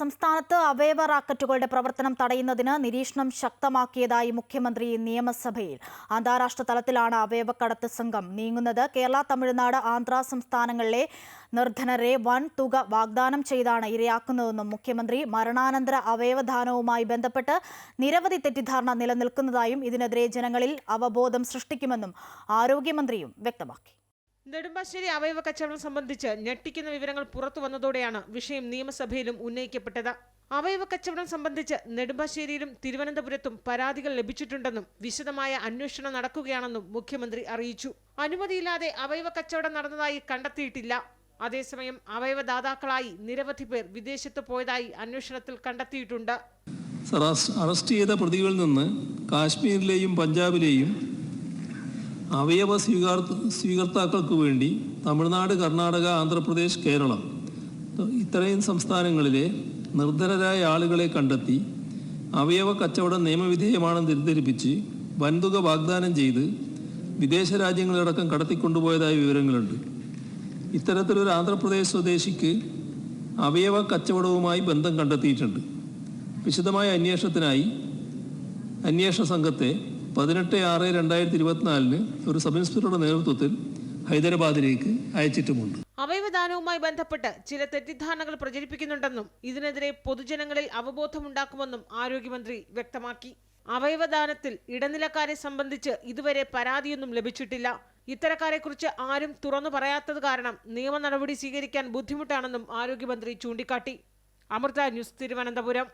സംസ്ഥാനത്ത് അവയവ റാക്കറ്റുകളുടെ പ്രവർത്തനം തടയുന്നതിന് നിരീക്ഷണം ശക്തമാക്കിയതായി മുഖ്യമന്ത്രി നിയമസഭയിൽ. അന്താരാഷ്ട്ര തലത്തിലാണ് അവയവക്കടത്ത് സംഘം നീങ്ങുന്നത്. കേരള തമിഴ്നാട് ആന്ധ്ര സംസ്ഥാനങ്ങളിലെ നിർധനരെ വൻ തുക വാഗ്ദാനം ചെയ്താണ് ഇരയാക്കുന്നതെന്നും മുഖ്യമന്ത്രി മരണാനന്തര അവയവദാനവുമായി ബന്ധപ്പെട്ട് നിരവധി തെറ്റിദ്ധാരണ നിലനിൽക്കുന്നതായും ഇതിനെതിരെ ജനങ്ങളിൽ അവബോധം സൃഷ്ടിക്കുമെന്നും ആരോഗ്യമന്ത്രിയും വ്യക്തമാക്കി. നെടുമ്പാശ്ശേരി അവയവ കച്ചവടം സംബന്ധിച്ച് ഞെട്ടിക്കുന്ന വിവരങ്ങൾ പുറത്തു വന്നതോടെയാണ് വിഷയം നിയമസഭയിലും ഉന്നയിക്കപ്പെട്ടത്. അവയവ കച്ചവടം സംബന്ധിച്ച് നെടുമ്പാശ്ശേരിയിലും തിരുവനന്തപുരത്തും പരാതികൾ ലഭിച്ചിട്ടുണ്ടെന്നും വിശദമായ അന്വേഷണം നടക്കുകയാണെന്നും മുഖ്യമന്ത്രി അറിയിച്ചു. അനുമതിയില്ലാതെ അവയവ കച്ചവടം നടന്നതായി കണ്ടെത്തിയിട്ടില്ല. അതേസമയം അവയവദാതാക്കളായി നിരവധി പേർ വിദേശത്ത് പോയതായി അന്വേഷണത്തിൽ കണ്ടെത്തിയിട്ടുണ്ട്. അറസ്റ്റ് ചെയ്ത പ്രതികളിൽ നിന്ന് കാശ്മീരിലെയും പഞ്ചാബിലെയും അവയവ സ്വീകാർ സ്വീകർത്താക്കൾക്ക് വേണ്ടി തമിഴ്നാട് കർണാടക ആന്ധ്രാപ്രദേശ് കേരളം ഇത്രയും സംസ്ഥാനങ്ങളിലെ നിർധനരായ ആളുകളെ കണ്ടെത്തി അവയവ കച്ചവടം നിയമവിധേയമാണെന്ന് തിരിദ്ധരിപ്പിച്ച് വൻതുക വാഗ്ദാനം ചെയ്ത് വിദേശ രാജ്യങ്ങളിലടക്കം കടത്തിക്കൊണ്ടുപോയതായ വിവരങ്ങളുണ്ട്. ഇത്തരത്തിലൊരു ആന്ധ്രാപ്രദേശ് സ്വദേശിക്ക് അവയവ കച്ചവടവുമായി ബന്ധം കണ്ടെത്തിയിട്ടുണ്ട്. വിശദമായ അന്വേഷണത്തിനായി അന്വേഷണ സംഘത്തെ പതിനെട്ട് ആറ് രണ്ടായിരത്തി ഇരുപത്തിനാലിന് ഒരു സബ് ഇൻസ്പെക്ടറുടെ നേതൃത്വത്തിൽ ഹൈദരാബാദിലേക്ക് അയച്ചിട്ടുമുണ്ട്. അവയവദാനവുമായി ബന്ധപ്പെട്ട് ചില തെറ്റിദ്ധാരണകൾ പ്രചരിപ്പിക്കുന്നുണ്ടെന്നും ഇതിനെതിരെ പൊതുജനങ്ങളിൽ അവബോധമുണ്ടാക്കുമെന്നും ആരോഗ്യമന്ത്രി വ്യക്തമാക്കി. അവയവദാനത്തിൽ ഇടനിലക്കാരെ സംബന്ധിച്ച് ഇതുവരെ പരാതിയൊന്നും ലഭിച്ചിട്ടില്ല. ഇത്തരക്കാരെക്കുറിച്ച് ആരും തുറന്നു പറയാത്തത് കാരണം നിയമ നടപടി സ്വീകരിക്കാൻ ബുദ്ധിമുട്ടാണെന്നും ആരോഗ്യമന്ത്രി ചൂണ്ടിക്കാട്ടി. അമൃത ന്യൂസ് തിരുവനന്തപുരം.